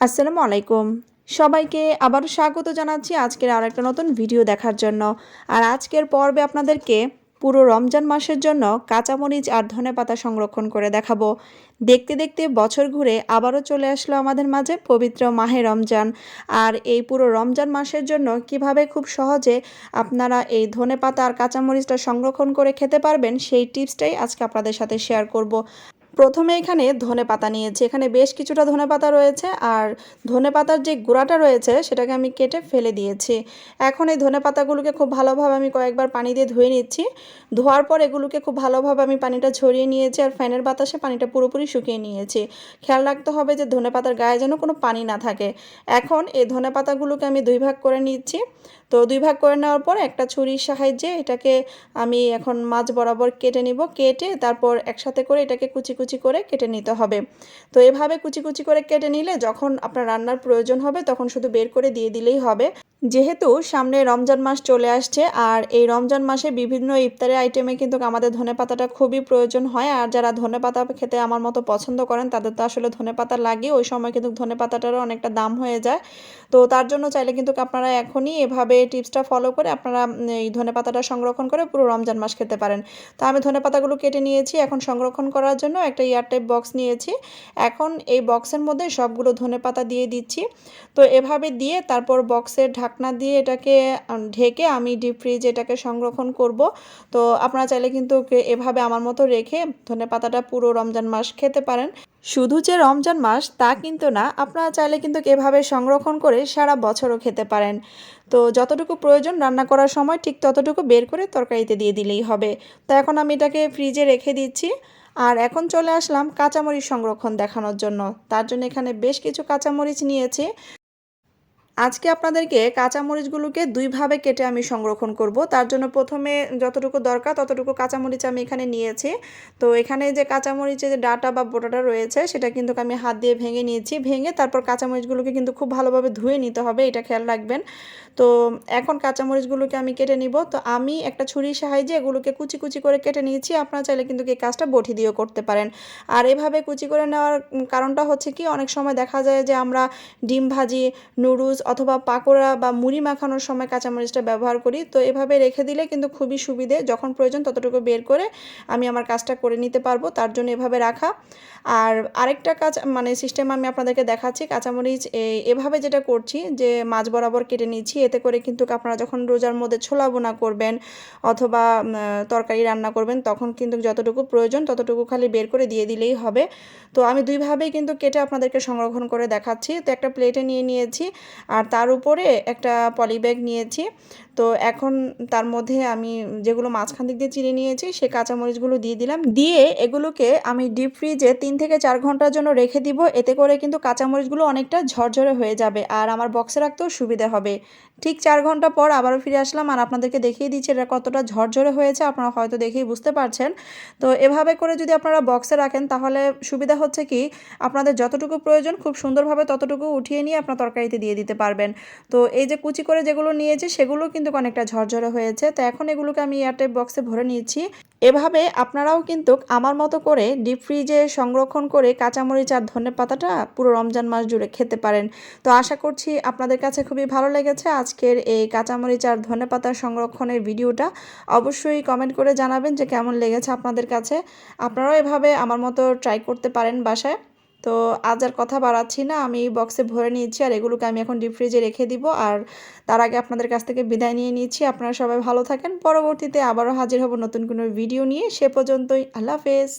আসসালামু আলাইকুম। সবাইকে আবারও স্বাগত জানাচ্ছি আজকের আর একটা নতুন ভিডিও দেখার জন্য। আর আজকের পর্বে আপনাদেরকে পুরো রমজান মাসের জন্য কাঁচামরিচ আর ধনে পাতা সংরক্ষণ করে দেখাবো। দেখতে দেখতে বছর ঘুরে আবারও চলে আসলো আমাদের মাঝে পবিত্র মাহে রমজান। আর এই পুরো রমজান মাসের জন্য কীভাবে খুব সহজে আপনারা এই ধনে পাতা আর কাঁচামরিচটা সংরক্ষণ করে খেতে পারবেন সেই টিপসটাই আজকে আপনাদের সাথে শেয়ার করব। প্রথমে এখানে ধনে পাতা নিয়েছি। এখানে বেশ কিছুটা ধনে পাতা রয়েছে আর ধনে পাতার যে গুঁড়াটা রয়েছে সেটাকে আমি কেটে ফেলে দিয়েছি। এখন এই ধনে পাতাগুলোকে খুব ভালোভাবে আমি কয়েকবার পানি দিয়ে ধুয়ে নিচ্ছি। ধোয়ার পর এগুলোকে খুব ভালোভাবে আমি পানিটা ঝরিয়ে নিয়েছি আর ফ্যানের বাতাসে পানিটা পুরোপুরি শুকিয়ে নিয়েছি। খেয়াল রাখতে হবে যে ধনে পাতার গায়ে যেন কোনো পানি না থাকে। এখন এই ধনে পাতাগুলোকে আমি দুই ভাগ করে নিচ্ছি। তো দুই ভাগ করে নেওয়ার পর একটা ছুরির সাহায্যে এটাকে আমি এখন মাছ বরাবর কেটে নিব। কেটে তারপর একসাথে করে এটাকে কুচি কুচি করে কেটে নিতে হবে। তো এভাবে কুচি কুচি করে কেটে নিলে যখন আপনার রান্নার প্রয়োজন হবে তখন শুধু বের করে দিয়ে দিলেই হবে। যেহেতু সামনে রমজান মাস চলে আসছে, আর এই রমজান মাসে বিভিন্ন ইফতারের আইটেমে কিন্তু আমাদের ধনে পাতাটা খুবই প্রয়োজন হয়। আর যারা ধনে পাতা খেতে আমার মতো পছন্দ করেন, তাদের তো আসলে ধনে পাতা লাগে। ওই সময় কিন্তু ধনে পাতাটারও অনেকটা দাম হয়ে যায়। তো তার জন্য চাইলে কিন্তু আপনারা এখনই এভাবে টিপসটা ফলো করে আপনারা এই ধনে পাতাটা সংরক্ষণ করে পুরো রমজান মাস খেতে পারেন। তো আমি ধনে পাতাগুলো কেটে নিয়েছি। এখন সংরক্ষণ করার জন্য একটা এয়ারটাইপ বক্স নিয়েছি। এখন এই বক্সের মধ্যে সবগুলো ধনে পাতা দিয়ে দিচ্ছি। তো এভাবে দিয়ে তারপর বক্সের ঢাকনা দিয়ে এটাকে ঢেকে আমি ডিপ ফ্রিজ এটাকে সংরক্ষণ করব। তো আপনারা চাইলে কিন্তু এভাবে আমার মতো রেখে ধনে পাতাটা পুরো রমজান মাস খেতে পারেন। শুধু যে রমজান মাস তা কিন্তু না, আপনারা চাইলে কিন্তু এভাবে সংরক্ষণ করে সারা বছরও খেতে পারেন। তো যতটুকু প্রয়োজন রান্না করার সময় ঠিক ততটুকু বের করে তরকারিতে দিয়ে দিলেই হবে। তো এখন আমি এটাকে ফ্রিজে রেখে দিচ্ছি। আর এখন চলে আসলাম কাঁচামরিচ সংরক্ষণ দেখানোর জন্য। তার জন্য এখানে বেশ কিছু কাঁচামরিচ নিয়েছি। আজকে আপনাদেরকে কাঁচামরিচগুলোকে দুইভাবে কেটে আমি সংরক্ষণ করব। তার জন্য প্রথমে যতটুকু দরকার ততটুকু কাঁচামরিচ আমি এখানে নিয়েছি। তো এখানে যে কাঁচামরিচের যে ডাটা বা বোটাটা রয়েছে, সেটা কিন্তু আমি হাত দিয়ে ভেঙে নিয়েছি। ভেঙে তারপর কাঁচামরিচগুলোকে কিন্তু খুব ভালোভাবে ধুয়ে নিতে হবে, এটা খেয়াল রাখবেন। তো এখন কাঁচামরিচগুলোকে আমি কেটে নিব। তো আমি একটা ছুরির সাহায্যে এগুলোকে কুচি কুচি করে কেটে নিয়েছি। আপনারা চাইলে কিন্তু এই কাজটা বটি দিয়েও করতে পারেন। আর এভাবে কুচি করে নেওয়ার কারণটা হচ্ছে কি, অনেক সময় দেখা যায় যে আমরা ডিম ভাজি, নুডলস অথবা পাকোড়া বা মুড়ি মাখানোর সময় কাঁচামরিচটা ব্যবহার করি। তো এভাবে রেখে দিলে কিন্তু খুবই সুবিধে। যখন প্রয়োজন ততটুকু বের করে আমি আমার কাজটা করে নিতে পারব। তার জন্য এভাবে রাখা। আর আরেকটা কাজ মানে সিস্টেম আমি আপনাদেরকে দেখাচ্ছি কাঁচামরিচ এভাবে যেটা করছি যে মাছ বরাবর কেটে নিচ্ছি। এতে করে কিন্তু আপনারা যখন রোজার মধ্যে ছোলা বোনা করবেন অথবা তরকারি রান্না করবেন, তখন কিন্তু যতটুকু প্রয়োজন ততটুকু খালি বের করে দিয়ে দিলেই হবে। তো আমি দুইভাবেই কিন্তু কেটে আপনাদেরকে সংরক্ষণ করে দেখাচ্ছি। তো একটা প্লেটে নিয়ে নিয়েছি। আর তার উপরে একটা পলিব্যাগ নিয়েছি। তো এখন তার মধ্যে আমি যেগুলো মাঝখান দিক দিয়ে চিড়ে নিয়েছি, সে কাঁচামরিচগুলো দিয়ে দিলাম। দিয়ে এগুলোকে আমি ডিপ ফ্রিজে তিন থেকে চার ঘণ্টার জন্য রেখে দিব। এতে করে কিন্তু কাঁচামরিচগুলো অনেকটা ঝরঝরে হয়ে যাবে আর আমার বক্সে রাখতেও সুবিধা হবে। ঠিক চার ঘণ্টা পর আবারও ফিরে আসলাম আর আপনাদেরকে দেখিয়ে দিচ্ছি এটা কতটা ঝরঝরে হয়েছে, আপনারা হয়তো দেখেই বুঝতে পারছেন। তো এভাবে করে যদি আপনারা বক্সে রাখেন, তাহলে সুবিধা হচ্ছে কি, আপনাদের যতটুকু প্রয়োজন খুব সুন্দরভাবে ততটুকু উঠিয়ে নিয়ে আপনার তরকারিতে দিয়ে দিতে পারবেন। তো এই যে কুচি করে যেগুলো নিয়েছি, সেগুলো কিন্তু অনেকটা ঝরঝরে হয়েছে। তো এখন এগুলোকে আমি এয়ারটাইপ বক্সে ভরে নিয়েছি। এভাবে আপনারাও কিন্তু আমার মতো করে ডিপ ফ্রিজে সংরক্ষণ করে কাঁচামরিচ আর ধনে পাতাটা পুরো রমজান মাস জুড়ে খেতে পারেন। তো আশা করছি আপনাদের কাছে খুবই ভালো লেগেছে আজকের এই কাঁচামরিচ আর ধনে পাতার সংরক্ষণের ভিডিওটা। অবশ্যই কমেন্ট করে জানাবেন যে কেমন লেগেছে আপনাদের কাছে। আপনারাও এভাবে আমার মতো ট্রাই করতে পারেন বাসায়। তো আজ আর কথা বাড়াচ্ছি না। আমি বক্সে ভরে নিয়েছি আর এগুলোকে আমি এখন ডিপ ফ্রিজে রেখে দিব। আর তার আগে আপনাদের কাছ থেকে বিদায় নিয়ে নিচ্ছি। আপনারা সবাই ভালো থাকেন। পরবর্তীতে আবারও হাজির হব নতুন কোনো ভিডিও নিয়ে। সে পর্যন্তই আল্লাহ হাফেজ।